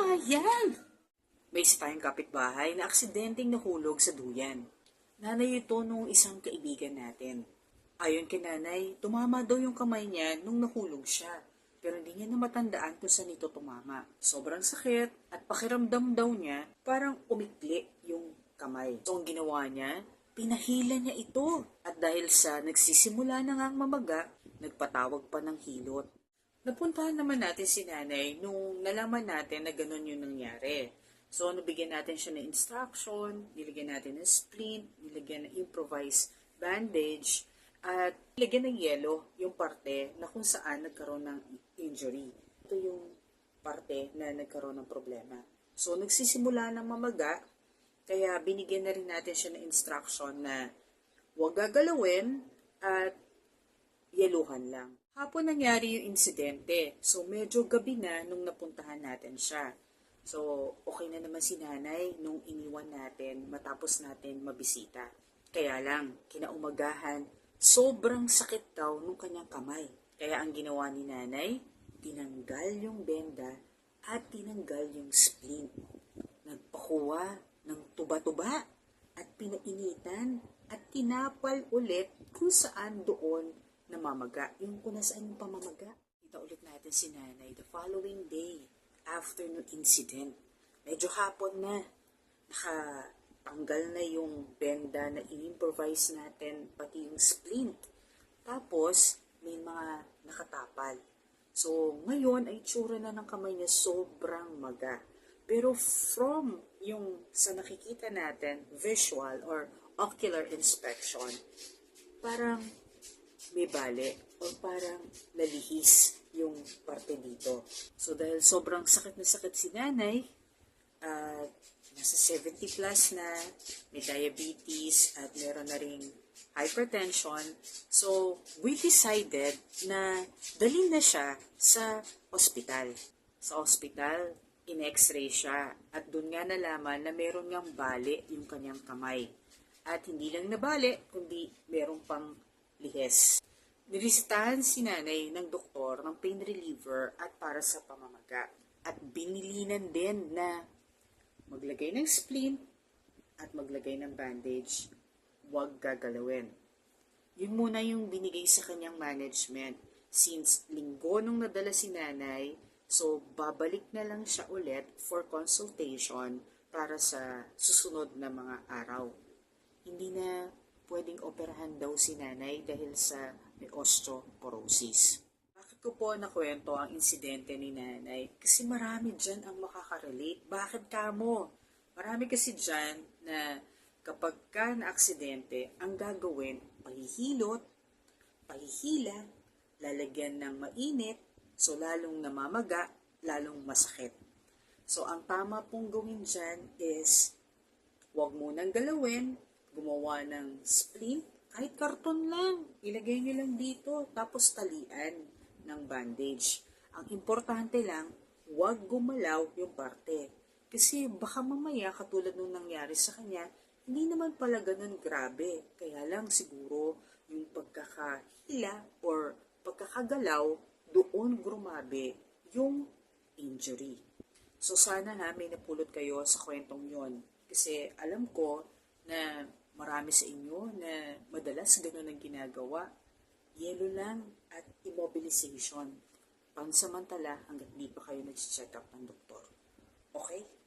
ginawa yan? May isa tayong kapitbahay na aksidenteng nahulog sa duyan. Nanay ito nung isang kaibigan natin. Ayon kay nanay, tumama daw yung kamay niya nung nahulog siya. Pero hindi niya na matandaan kung saan ito tumama. Sobrang sakit at pakiramdam daw niya parang umikli yung kamay. So ang ginawa niya, pinahila niya ito. At dahil sa nagsisimula na nga ang mamaga, nagpatawag pa ng hilot. Napuntahan naman natin si nanay nung nalaman natin na ganun yung nangyari. So, nabigyan natin siya ng instruction, nilagyan natin ng splint, nilagyan ng improvised bandage, at nilagyan ng yelo yung parte na kung saan nagkaroon ng injury. Ito yung parte na nagkaroon ng problema. So, nagsisimula ng mamaga, kaya binigyan na rin natin siya ng instruction na huwag gagalawin at yeluhan lang. Hapon nangyari yung insidente. So, medyo gabi na nung napuntahan natin siya. So, okay na naman si nanay nung iniwan natin matapos natin mabisita. Kaya lang, kinaumagahan, sobrang sakit daw nung kanyang kamay. Kaya ang ginawa ni nanay, tinanggal yung benda at tinanggal yung splint. Nagpakuha ng tuba-tuba at pinainitan at tinapal ulit kung saan doon namamaga. Yung kung nasaan yung pamamaga. Kita ulit natin si nanay the following day after no incident. Medyo hapon na. Nakatanggal na yung benda na in-improvise natin, pati yung splint. Tapos, may mga nakatapal. So, ngayon ay tsura na ng kamay niya sobrang maga. Pero from yung sa nakikita natin, visual or ocular inspection, parang may bali o parang nalihis yung parte dito. So dahil sobrang sakit na sakit si nanay, at nasa 70 plus na, may diabetes at meron na ring hypertension. So we decided na dalhin na siya sa ospital. Sa ospital, in-x-ray siya at doon nga nalaman na meron ngang bali yung kanyang kamay. At hindi lang nabali, kundi meron pang lihes. Nilisitahan si nanay ng doktor ng pain reliever at para sa pamamaga. At binilinan din na maglagay ng splint at maglagay ng bandage. Huwag gagalawin. Yun muna yung binigay sa kanyang management. Since linggo nung nadala si nanay, so babalik na lang siya ulit for consultation para sa susunod na mga araw. Hindi na pwedeng operahan daw si nanay dahil sa may osteoporosis. Bakit ko po nakwento ang insidente ni nanay? Kasi marami dyan ang makakarelate. Bakit kamo? Marami kasi dyan na kapag ka na aksidente, ang gagawin, pahihilot, pahihila, lalagyan ng mainit, so lalong namamaga, lalong masakit. So ang tama pong gawin dyan is, huwag munang galawin, gumawa ng splint, kahit karton lang, ilagay nyo lang dito, tapos talian ng bandage. Ang importante lang, huwag gumalaw yung parte. Kasi baka mamaya, katulad nung nangyari sa kanya, hindi naman pala ganun grabe. Kaya lang siguro yung pagkakahila or pagkakagalaw, doon grumabe yung injury. So sana ha, may napulot kayo sa kwentong yon. Kasi alam ko na Marami sa inyo na madalas ganun ang ginagawa. Yelo lang at immobilization. Pansamantala hanggat di pa kayo nag-check up ng doktor. Okay?